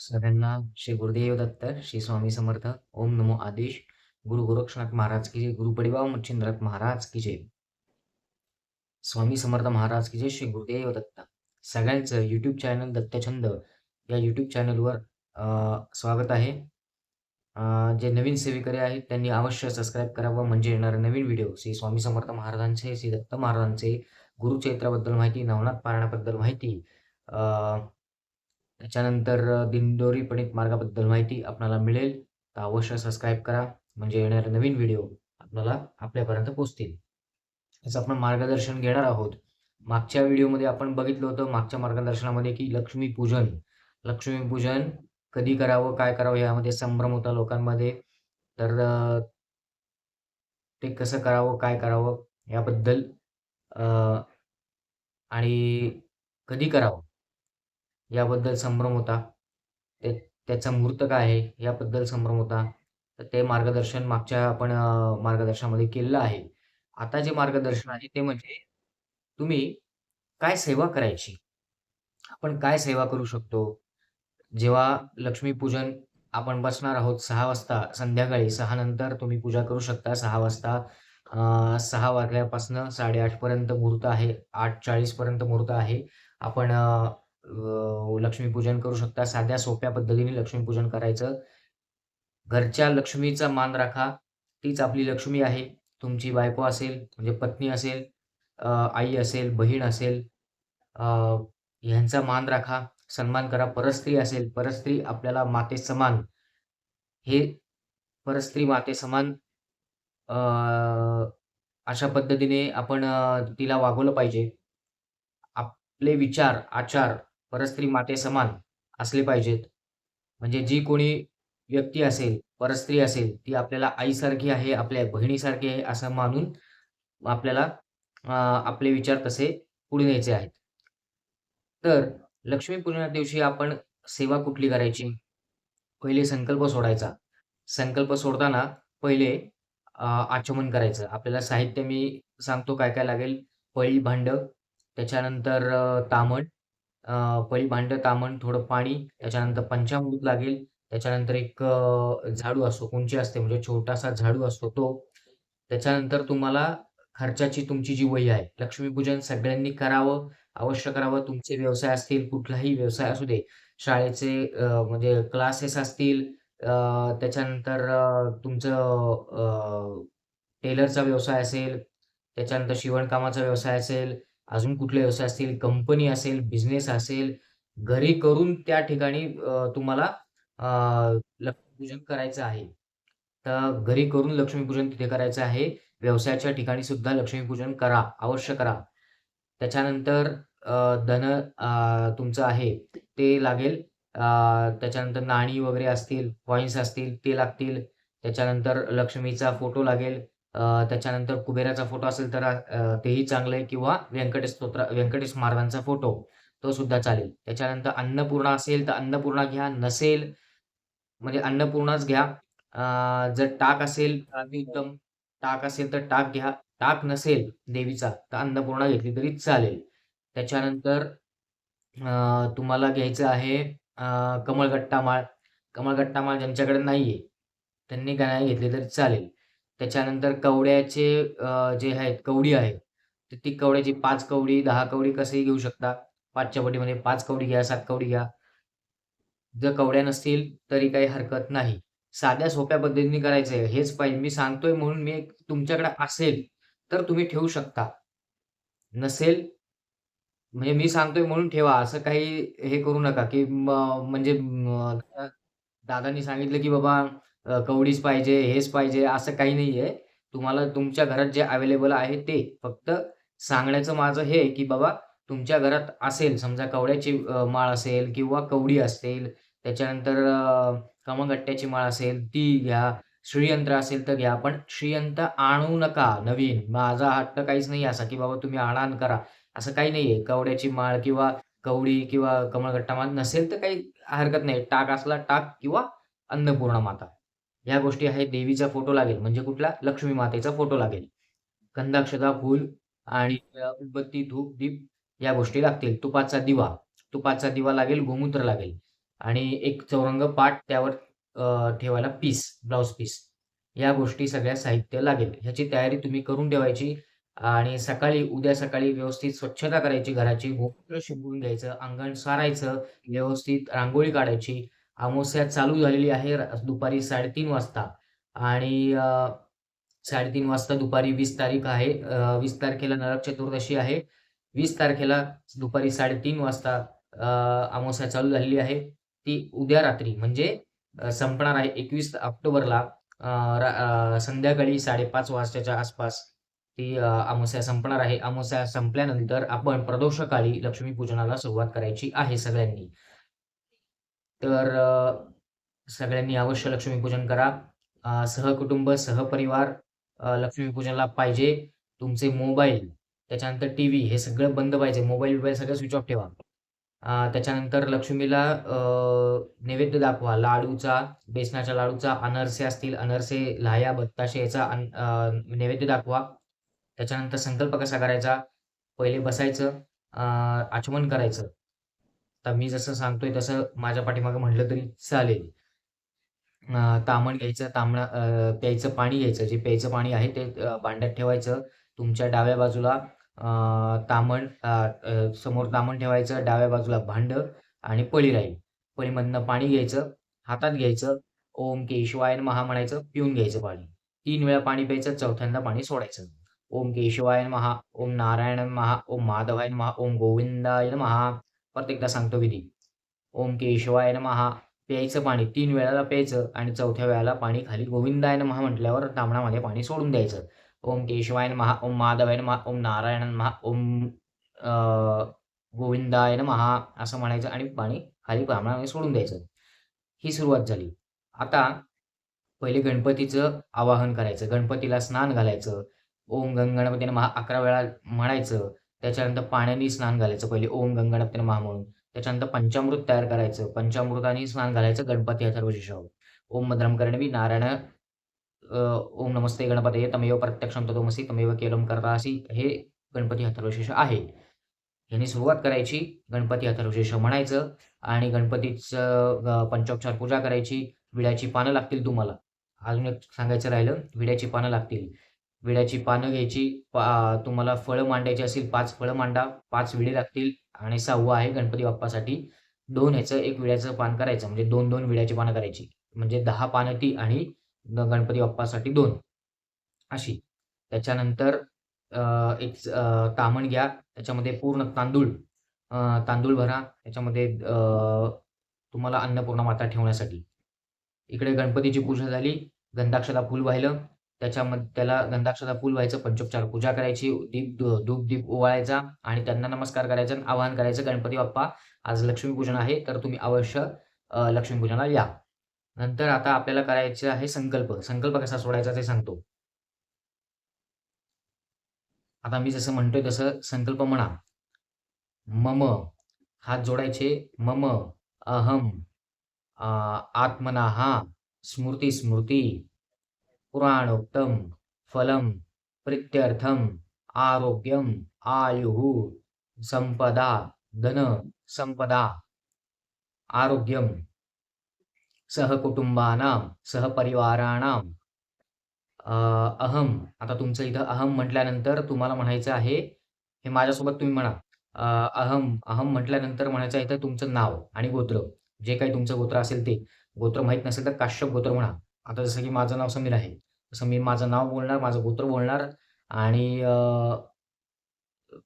सगळ्यांना श्री गुरुदेव दत्त श्री स्वामी समर्थ ओम नमो आदेश. गुरु गोरक्षनाथ महाराज की जय गुरु परिवार मच्छिंद्रनाथ महाराज की जय. स्वामी समर्थ महाराज की जय श्री गुरुदेव दत्त. सगळ्यांचं यूट्यूब चॅनल दत्तछंद या यूट्यूब चॅनलवर अं, स्वागत आहे. जे नवीन सेवेकरी आहेत त्यांनी अवश्य सबस्क्राईब करावं म्हणजे येणारे नवीन व्हिडिओ श्री स्वामी समर्थ महाराजांचे श्री दत्त महाराजांचे गुरुचरित्राबद्दल माहिती नवनाथ पारायणाबद्दल माहिती अं, त्याच्यानंतर दिंडोरी पंडित मार्गाबद्दल माहिती आपल्याला मिळेल. तर अवश्य सबस्क्राईब करा. म्हणजे येणारे नवीन व्हिडिओ आपल्याला आपल्यापर्यंत पोहोचतील. याचं आपण मार्गदर्शन घेणार आहोत. मागच्या व्हिडिओमध्ये आपण बघितलं होतं मागच्या मार्गदर्शनामध्ये की लक्ष्मीपूजन लक्ष्मीपूजन कधी करावं काय करावं यामध्ये संभ्रम होता लोकांमध्ये. तर ते कसं करावं काय करावं याबद्दल आणि कधी करावं? याबद्दल संभ्रम होता. ते त्याचा मुहूर्त काय आहे याबद्दल संभ्रम होता. तर ते मार्गदर्शन मागच्या आपण मार्गदर्शनामध्ये केलेलं आहे. आता जे मार्गदर्शन आहे ते म्हणजे तुम्ही काय सेवा करायची? आपण काय सेवा करू शकतो? जेव्हा लक्ष्मीपूजन आपण बसणार आहोत सहा वाजता संध्याकाळी सहा नंतर तुम्ही पूजा करू शकता. सहा वाजता सहा वाजल्यापासनं साडेआठपर्यंत मुहूर्त आहे. आठ चाळीसपर्यंत मुहूर्त आहे. आपण लक्ष्मीपूजन करू शकता. साध्या सोप्या पद्धतीने लक्ष्मीपूजन करायचं. घरच्या लक्ष्मीचा मान राखा. तीच आपली लक्ष्मी आहे. तुमची बायको असेल म्हणजे पत्नी असेल आई असेल बहीण असेल ह्यांचा मान राखा. सन्मान करा. परस्त्री असेल परस्त्री आपल्याला माते समान. हे परस्त्री माते समान अशा पद्धतीने आपण तिला वागवलं पाहिजे. आपले विचार आचार परस्त्री माते समान असले पाहिजेत. म्हणजे जी कोणी व्यक्ती असेल परस्त्री असेल ती आपल्याला आईसारखी आहे आपल्या बहिणीसारखी आहे असं मानून आपल्याला आपले विचार तसे पुढे न्यायचे आहेत. तर लक्ष्मीपूजना दिवशी आपण सेवा कुठली करायची? पहिले संकल्प सोडायचा. संकल्प सोडताना पहिले आचमन करायचं. आपल्याला साहित्य मी सांगतो काय काय लागेल. पळी भांड त्याच्यानंतर तामण पहिले पळी भांड तामण थोडं पाणी त्याच्यानंतर पंचामृत लागेल. त्याच्यानंतर एक झाडू असतो कुंची असते म्हणजे छोटासा झाडू असतो तो. त्याच्यानंतर तुम्हाला खर्चाची तुमची जी वही आहे लक्ष्मीपूजन सगळ्यांनी करावं अवश्य करावं. तुमचे व्यवसाय असतील कुठलाही व्यवसाय असू दे शाळेचे म्हणजे क्लासेस असतील त्याच्यानंतर तुमचं टेलरचा व्यवसाय असेल त्याच्यानंतर शिवणकामाचा व्यवसाय असेल अजून कुठले व्यवसाय असतील कंपनी असेल बिझनेस असेल घरी करून त्या ठिकाणी तुम्हाला लक्ष्मीपूजन करायचं आहे. तर घरी करून लक्ष्मीपूजन तिथे करायचं आहे. व्यवसायाच्या ठिकाणी सुद्धा लक्ष्मीपूजन करा अवश्य करा. त्याच्यानंतर धन तुमचं आहे ते लागेल. त्याच्यानंतर नाणी वगैरे असतील कॉईन्स असतील ते लागतील. त्याच्यानंतर लक्ष्मीचा फोटो लागेल. त्याच्यानंतर कुबेराचा फोटो असेल तर तेही चांगलं आहे. किंवा व्यंकटेश स्तोत्र व्यंकटेश महाराजांचा फोटो तो सुद्धा चालेल. त्याच्यानंतर अन्नपूर्णा असेल तर अन्नपूर्णा घ्या. नसेल म्हणजे अन्नपूर्णाच घ्या. जर टाक असेल उत्तम. टाक असेल तर टाक घ्या. टाक नसेल देवीचा तर अन्नपूर्णा घेतली तरी चालेल. त्याच्यानंतर तुम्हाला घ्यायचं आहे कमळगट्टा माळ कमळगट्टा माळ ज्यांच्याकडे नाहीये त्यांनी काय घेतली तरी चालेल. त्याच्यानंतर कवड्याचे जे आहेत कवडी आहे तर ती कवड्याची पाच कवडी दहा कवडी कसंही घेऊ शकता. पाचच्या पटीमध्ये पाच कवडी घ्या सात कवडी घ्या. जर कवड्या नसतील तरी काही हरकत नाही. साध्या सोप्या पद्धतीने करायचं आहे. हेच पाहिजे. मी सांगतोय म्हणून मी तुमच्याकडे असेल तर तुम्ही ठेवू शकता. नसेल म्हणजे मी सांगतोय म्हणून ठेवा. असं काही हे करू नका की म्हणजे दादानी दादांनी सांगितलं की बाबा कवडीच पाहिजे हेच पाहिजे असं काही नाही आहे तुम्हाला तुमच्या घरात जे अवेलेबल आहे ते. फक्त सांगण्याचं माझं हे आहे की बाबा तुमच्या घरात असेल समजा कवड्याची माळ असेल किंवा कवडी असेल त्याच्यानंतर कमगट्ट्याची कमळगट्ट्याची माळ असेल ती घ्या. श्रीयंत्र असेल तर घ्या. पण श्रीयंत्र आणू नका नवीन. माझा हट्ट काहीच नाही असा की बाबा तुम्ही आणान करा. असं काही नाही आहे कवड्याची माळ किंवा कवडी किंवा कमळगट्टा माळ नसेल तर काही हरकत नाही. टाक असला टाक किंवा अन्नपूर्णा माता. या गोष्टी आहेत देवीचा फोटो लागेल. म्हणजे कुठला? लक्ष्मी मातेचा फोटो लागेल. कंदाक्षता फूल आणि उदबत्ती धूप दीप या गोष्टी लागतील. तुपाचा दिवा. तुपाचा दिवा लागेल गोमूत्र लागेल. आणि एक चौरंग पाट त्यावर ठेवायला पीस ब्लाउज पीस. या गोष्टी सगळ्या साहित्य लागेल. ह्याची तयारी तुम्ही करून ठेवायची आणि सकाळी उद्या सकाळी व्यवस्थित स्वच्छता करायची. घराची गोमूत्र शिंपून घ्यायचं अंगण सारायचं व्यवस्थित रांगोळी काढायची. अमावस्या चालू झालेली आहे दुपारी साडेतीन वाजता. आणि साडेतीन वाजता दुपारी वीस तारीख आहे वीस तारखेला नरक चतुर्दशी आहे. वीस तारखेला दुपारी साडेतीन वाजता अमावस्या चालू झालेली आहे. ती उद्या रात्री म्हणजे संपणार आहे एकवीस ऑक्टोबरला संध्याकाळी साडेपाच वाजताच्या आसपास ती अमावस्या संपणार आहे. अमावस्या संपल्यानंतर आपण प्रदोषकाळी लक्ष्मीपूजनाला सुरुवात करायची आहे सगळ्यांनी. तर सगळ्यांनी अवश्य लक्ष्मीपूजन करा. सहकुटुंब सहपरिवार लक्ष्मीपूजनला लक्ष्मीपूजनाला पाहिजे. तुमचे मोबाईल त्याच्यानंतर टी व्ही हे सगळं बंद पाहिजे. मोबाईल बिबाईल सगळं स्विच ऑफ ठेवा. त्याच्यानंतर लक्ष्मीला नैवेद्य दाखवा. लाडूचा बेसनाच्या लाडूचा अनरसे असतील अनरसे लाह्या बत्ताशे याचा नैवेद्य दाखवा. त्याच्यानंतर संकल्प कसा करायचा? पहिले बसायचं आचमन करायचं. आता मी जसं सांगतोय तसं माझ्या पाठीमागे म्हटलं तरी चालेल. तामण घ्यायचं तांबडा प्यायचं पाणी घ्यायचं. जे प्यायचं पाणी आहे ते भांड्यात ठेवायचं. तुमच्या डाव्या बाजूला तामण समोर तामण ठेवायचं डाव्या बाजूला भांड आणि पळी राहील. पळीमधनं पाणी घ्यायचं हातात घ्यायचं ओम केशवाय महा म्हणायचं पिऊन घ्यायचं पाणी. तीन वेळा पाणी प्यायचं चौथ्यांदा पाणी सोडायचं. ओम केशवाय महा ओम नारायण महा ओम माधवायन महा ओम गोविंदाय परत प्रत्येकदा सांगतो विधी. ओम केशवाय महा प्यायचं पाणी तीन वेळाला प्यायचं आणि चौथ्या वेळाला पाणी खाली गोविंदाय महा म्हटल्यावर तांबणामध्ये पाणी सोडून द्यायचं. ओम केशवाय महा ओम माधवाय महा ओम नारायण महा ओम गोविंदाय महा असं म्हणायचं आणि पाणी खाली तांबणामध्ये सोडून द्यायचं. ही सुरुवात झाली. आता पहिले गणपतीचं आवाहन करायचं. गणपतीला स्नान घालायचं. ओम गंगणपती महा अकरा वेळा म्हणायचं. त्याच्यानंतर पाण्याने स्नान घालायचं. पहिले ओम गंगणपती महा म्हणून. त्याच्यानंतर पंचामृत तयार करायचं. पंचामृताने स्नान घालायचं. गणपती अथर्वशीर्षावर ओम मद्रम करणवी नारायण ओम नमस्ते गणपतये. तमेव प्रत्यक्षम तदोमसी तमेव केलम करतासी. हे गणपती अथर्वशीर्ष आहे. यांनी सुरुवात करायची. गणपती अथर्वशीर्ष म्हणायचं. आणि गणपतीचं पंचोपचार पूजा करायची. विड्याची पानं लागतील तुम्हाला. अजून एक सांगायचं राहिलं. विड्याची पानं लागतील. विड्याची पानं घ्यायची. पा तुम्हाला फळं मांडायची असेल पाच फळं मांडा. पाच विडे लागतील आणि सहावं आहे गणपती बाप्पासाठी. दोन ह्याचं एक विड्याचं पान करायचं. म्हणजे दोन दोन विड्याची पानं करायची. म्हणजे दहा पानं ती आणि गणपती बाप्पासाठी दोन. अशी. त्याच्यानंतर एक तामण घ्या. त्याच्यामध्ये पूर्ण तांदूळ तांदूळ भरा. त्याच्यामध्ये तुम्हाला अन्नपूर्णा माता ठेवण्यासाठी. इकडे गणपतीची पूजा झाली. गंधाक्षता फूल वाहिलं त्याच्यामध्ये त्याला गंधाक्षता फूल व्हायचं पंचोपचार पूजा करायची दीप धूप दीप ओवाळायचा आणि त्यांना नमस्कार करायचा आणि आवाहन करायचं गणपती बाप्पा आज लक्ष्मीपूजन आहे तर तुम्ही अवश्य लक्ष्मीपूजनाला या. नंतर आता आपल्याला करायचे आहे संकल्प. संकल्प कसा सोडायचा ते सांगतो. आता मी जसं म्हणतोय तसं संकल्प म्हणा. मम हात जोडायचे मम अहम आत्मना हा स्मृती स्मृती पुराणोक्तम फलम प्रित्यर्थम आरोग्यम आयुः संपदा धन संपदा आरोग्यम सहकुटुंबानां सहपरिवाराणां। अहम आता तुमचं इथं अहम म्हटल्यानंतर तुम्हाला म्हणायचं आहे हे माझ्यासोबत तुम्ही म्हणा. अहम अहम म्हटल्यानंतर म्हणायचं आहे इथं तुमचं नाव आणि गोत्र जे काही तुमचं गोत्र असेल ते. गोत्र माहीत नसेल तर काश्यप गोत्र म्हणा. आता जसं की माझं नाव समीर आहे. तसं मी माझं नाव बोलणार माझं गोत्र बोलणार आणि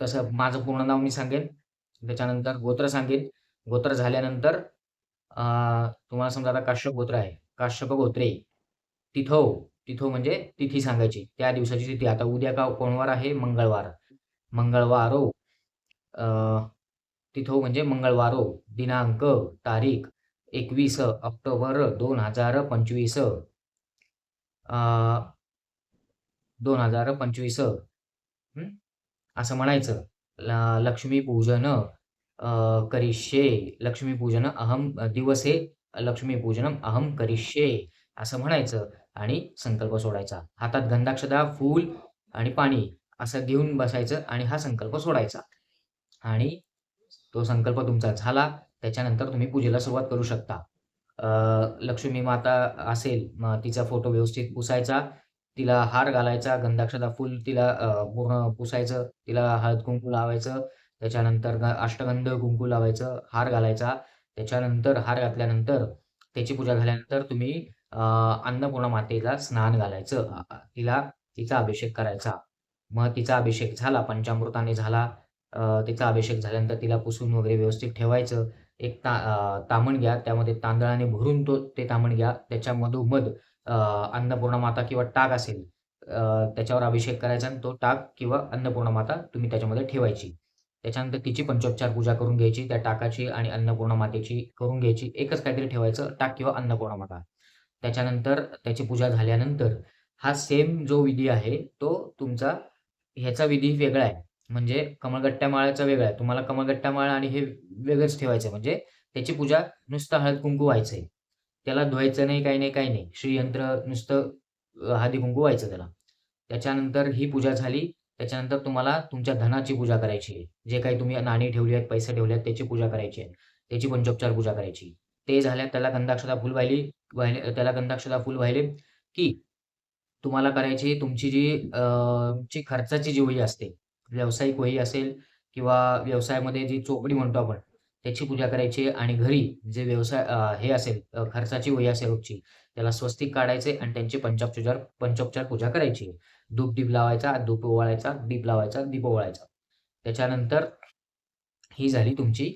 तसं माझं पूर्ण नाव मी सांगेन. त्याच्यानंतर गोत्र सांगेन. गोत्र झाल्यानंतर तुम्हाला समजा आता काश्यप गोत्र आहे. काश्यप गोत्रे तिथो तिथो म्हणजे तिथी सांगायची. त्या दिवसाची तिथी. आता उद्या का कोणवार आहे? मंगळवार. मंगळवारो तिथो म्हणजे मंगळवारो. दिनांक तारीख एकवीस ऑक्टोबर दोन हजार पंचवीस. दोन हजार पंचवीस. असं म्हणायचं. लक्ष्मीपूजन अ, करिष्ये लक्ष्मीपूजन अहम दिवसे लक्ष्मीपूजनम अहम करिष्ये असं म्हणायचं. आणि संकल्प सोडायचा. हातात गंधाक्षदा फूल आणि पाणी असं घेऊन बसायचं आणि हा संकल्प सोडायचा. आणि तो संकल्प तुमचा झाला. त्याच्यानंतर तुम्ही पूजेला सुरुवात करू शकता. लक्ष्मी माता असेल मग तिचा फोटो व्यवस्थित पुसायचा तिला हार घालायचा गंधाक्षता फुल तिला पूर्ण पुसायचं तिला हळद कुंकू लावायचं त्याच्यानंतर अष्टगंध कुंकू लावायचं हार घालायचा त्याच्यानंतर हार घातल्यानंतर त्याची पूजा झाल्यानंतर तुम्ही अन्नपूर्णा मातेला स्नान घालायचं तिला तिचा अभिषेक करायचा. मग तिचा अभिषेक झाला पंचामृताने झाला तिचा अभिषेक झाल्यानंतर तिला पुसून वगैरे व्यवस्थित ठेवायचं एक ता तामण घ्या त्यामध्ये तांदळाने भरून तो ते तामण घ्या. त्याच्या मधोमध अन्नपूर्णा माता किंवा टाक असेल त्याच्यावर अभिषेक करायचा आणि तो टाक किंवा अन्नपूर्णा माता तुम्ही त्याच्यामध्ये ठेवायची. त्याच्यानंतर तिची पंचोपचार पूजा करून घ्यायची. त्या टाकाची आणि अन्नपूर्णा मातेची करून घ्यायची. एकच काहीतरी ठेवायचं टाक किंवा अन्नपूर्णा माता. त्याच्यानंतर त्याची पूजा झाल्यानंतर हा सेम जो विधी आहे तो तुमचा ह्याचा विधी वेगळा आहे. म्हणजे कमळगट्ट्या माळाचा वेगळा आहे. तुम्हाला कमळगट्ट्या माळ आणि हे वेगळंच ठेवायचं म्हणजे त्याची पूजा नुसतं हळद कुंकू व्हायचंय त्याला धुवायचं नाही काही नाही काही नाही. श्रीयंत्र नुसतं अ, हळदी कुंकू व्हायचं त्याला. त्याच्यानंतर ही पूजा झाली. त्याच्यानंतर तुम्हाला तुमच्या धनाची पूजा करायची आहे. जे काही तुम्ही नाणी ठेवली आहेत पैसे ठेवले आहेत त्याची पूजा करायची आहे. त्याची पंचोपचार पूजा करायची. ते झाल्या त्याला गंधाक्षता फुल वाहिली वाहिले त्याला गंधाक्षता फुल वाहिले की तुम्हाला करायची तुमची जी अ, खर्चाची जी वही असते व्यावसायिक वही असेल किंवा व्यवसायामध्ये जी चोपडी म्हणतो आपण त्याची पूजा करायची आणि घरी जे व्यवसाय हे असेल खर्चाची वही असेल रोजची त्याला स्वस्तिक काढायचे आणि त्यांची पंचापचार पंचोपचार पूजा करायची. धूप दीप लावायचा धूप ओवाळायचा दीप लावायचा दीप ओवाळायचा. त्याच्यानंतर ही झाली तुमची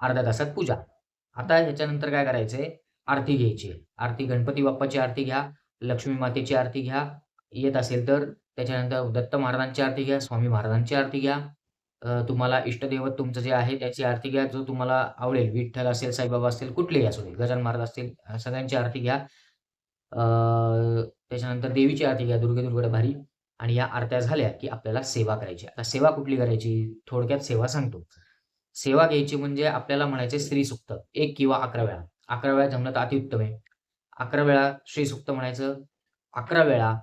अर्ध्या तासात पूजा. आता ह्याच्यानंतर काय करायचंय? आरती घ्यायची. आरती गणपती बाप्पाची आरती घ्या लक्ष्मी मातेची आरती घ्या येत असेल तर त्याच्यानंतर दत्त महाराजांची आरती घ्या स्वामी महाराजांची आरती घ्या. तुम्हाला इष्टदैवत तुमचं जे आहे त्याची आरती घ्या जो तुम्हाला आवडेल विठ्ठल असेल साईबाबा असतील कुठलेही असू दे गजान महाराज असतील सगळ्यांची आरती घ्या. त्याच्यानंतर देवीची आरती घ्या दुर्गे दुर्गड भारी. आणि या आरत्या झाल्या की आपल्याला सेवा करायची. आता सेवा कुठली करायची? थोडक्यात सेवा सांगतो. सेवा घ्यायची म्हणजे आपल्याला म्हणायचे श्री सुक्त एक किंवा अकरा वेळा. अकरा वेळा जमलं तर अतिउत्तम आहे. अकरा वेळा श्री सुक्त म्हणायचं. अकरा वेळा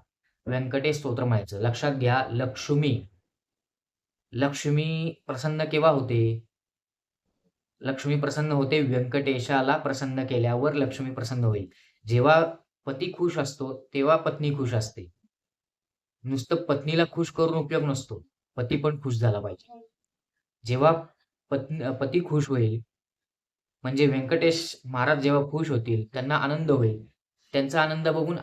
व्यंकटेश स्तोत्र म्हणायचं लक्षात घ्या लक्ष्मी. लक्ष्मी प्रसन्न केव्हा होते? लक्ष्मी प्रसन्न होते व्यंकटेशाला प्रसन्न केल्यावर लक्ष्मी प्रसन्न होईल. जेव्हा पती खुश असतो तेव्हा पत्नी खुश असते. नुसतं पत्नीला खुश करून उपयोग नसतो. पती पण खुश झाला पाहिजे. जेव्हा पत्नी पती खुश होईल म्हणजे व्यंकटेश महाराज जेव्हा खुश होतील त्यांना आनंद होईल. त्यांचा आनंद बघून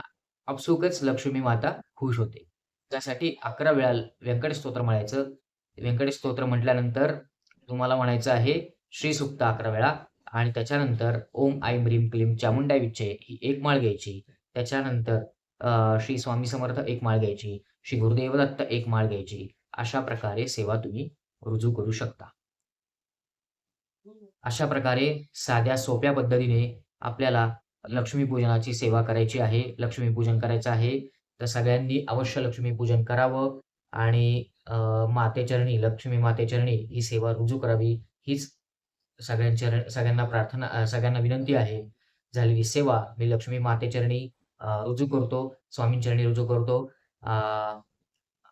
आपसुकच लक्ष्मी माता खुश होते. त्यासाठी अकरा वेळा व्यंकटेश स्तोत्र म्हणायचं. व्यंकटेश स्तोत्र म्हटल्यानंतर तुम्हाला म्हणायचं आहे श्री सुक्त अकरा वेळा आणि त्याच्यानंतर ओम ऐं ह्रीं क्लीम चामुंडा विच्चे ही एक माळ घ्यायची. त्याच्यानंतर श्री स्वामी समर्थ एक माळ घ्यायची. श्री गुरुदेवदत्त एक माळ घ्यायची. अशा प्रकारे सेवा तुम्ही रुजू करू शकता. अशा प्रकारे साध्या सोप्या पद्धतीने आपल्याला लक्ष्मीपूजनाची सेवा करायची आहे लक्ष्मीपूजन करायचं आहे. तर सगळ्यांनी अवश्य लक्ष्मीपूजन करावं आणि मातेचरणी लक्ष्मी मातेचरणी ही सेवा रुजू करावी हीच सगळ्यांच्या सगळ्यांना प्रार्थना सगळ्यांना विनंती आहे. झालेली सेवा मी लक्ष्मी मातेचरणी रुजू करतो स्वामींचरणी रुजू करतो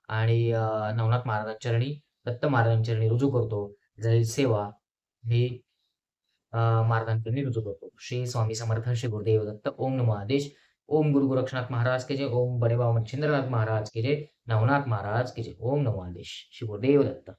आणि नवनाथ महाराजांचरणी दत्त महाराजांचरणी रुजू करतो. झालेली सेवा ही अ, महाराजांकडे रुजू करतो श्री स्वामी समर्थ श्री गुरुदेव दत्त ओम नमो आदेश. ओम गुरु गोरक्षनाथ महाराज के जय. ओम बड़े बाबा मच्छिंद्रनाथ महाराज के जय. नवनाथ महाराज के जय. ओम नमो आदेश. श्री गुरुदेव दत्त.